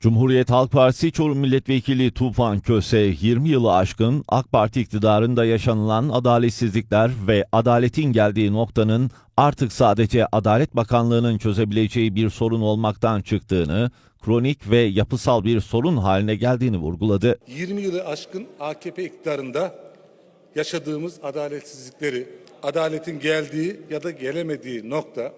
Cumhuriyet Halk Partisi Çorum Milletvekili Tufan Köse 20 yılı aşkın AK Parti iktidarında yaşanılan adaletsizlikler ve adaletin geldiği noktanın artık sadece Adalet Bakanlığı'nın çözebileceği bir sorun olmaktan çıktığını, kronik ve yapısal bir sorun haline geldiğini vurguladı. 20 yılı aşkın AKP iktidarında yaşadığımız adaletsizlikleri, adaletin geldiği ya da gelemediği nokta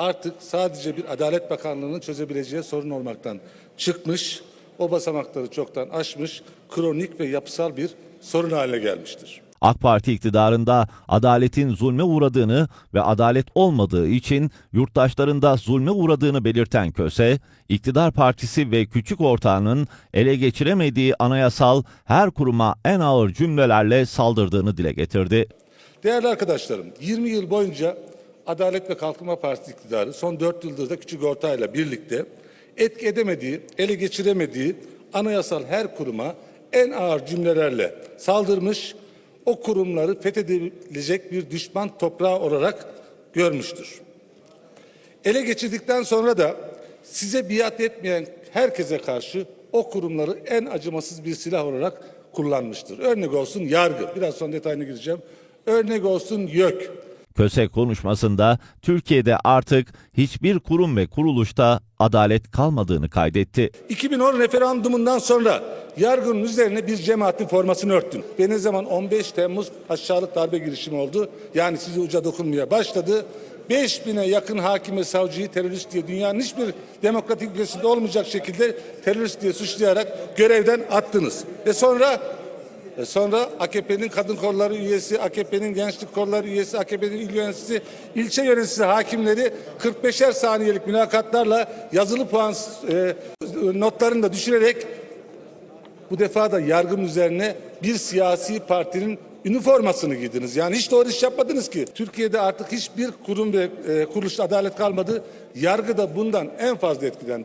artık sadece bir Adalet Bakanlığı'nın çözebileceği sorun olmaktan çıkmış, o basamakları çoktan aşmış, kronik ve yapısal bir sorun haline gelmiştir. AK Parti iktidarında adaletin zulme uğradığını ve adalet olmadığı için yurttaşların da zulme uğradığını belirten Köse, iktidar partisi ve küçük ortağının ele geçiremediği anayasal her kuruma en ağır cümlelerle saldırdığını dile getirdi. Değerli arkadaşlarım, 20 yıl boyunca Adalet ve Kalkınma Partisi iktidarı son 4 yıldır da küçük ortağıyla birlikte etki edemediği, ele geçiremediği anayasal her kuruma en ağır cümlelerle saldırmış, o kurumları fethedilecek bir düşman toprağı olarak görmüştür. Ele geçirdikten sonra da size biat etmeyen herkese karşı o kurumları en acımasız bir silah olarak kullanmıştır. Örnek olsun yargı. Biraz sonra detayına gireceğim. Örnek olsun YÖK. Köse konuşmasında Türkiye'de artık hiçbir kurum ve kuruluşta adalet kalmadığını kaydetti. 2010 referandumundan sonra yargının üzerine bir cemaatin formasını örttün. Ve ne zaman 15 Temmuz aşağılık darbe girişimi oldu. Yani sizi uca dokunmaya başladı. 5000'e yakın hakime savcıyı terörist diye dünyanın hiçbir demokratik ülkesinde olmayacak şekilde terörist diye suçlayarak görevden attınız. Ve sonra sonra AKP'nin kadın kolları üyesi, AKP'nin gençlik kolları üyesi, AKP'nin il yöneticisi, ilçe yöneticisi hakimleri 45'er saniyelik mülakatlarla yazılı puan e, notlarını da düşürerek bu defa da yargının üzerine bir siyasi partinin üniformasını giydiniz. Yani hiç doğru iş yapmadınız ki. Türkiye'de artık hiçbir kurum ve e, kuruluş adalet kalmadı. Yargı da bundan en fazla etkilendi.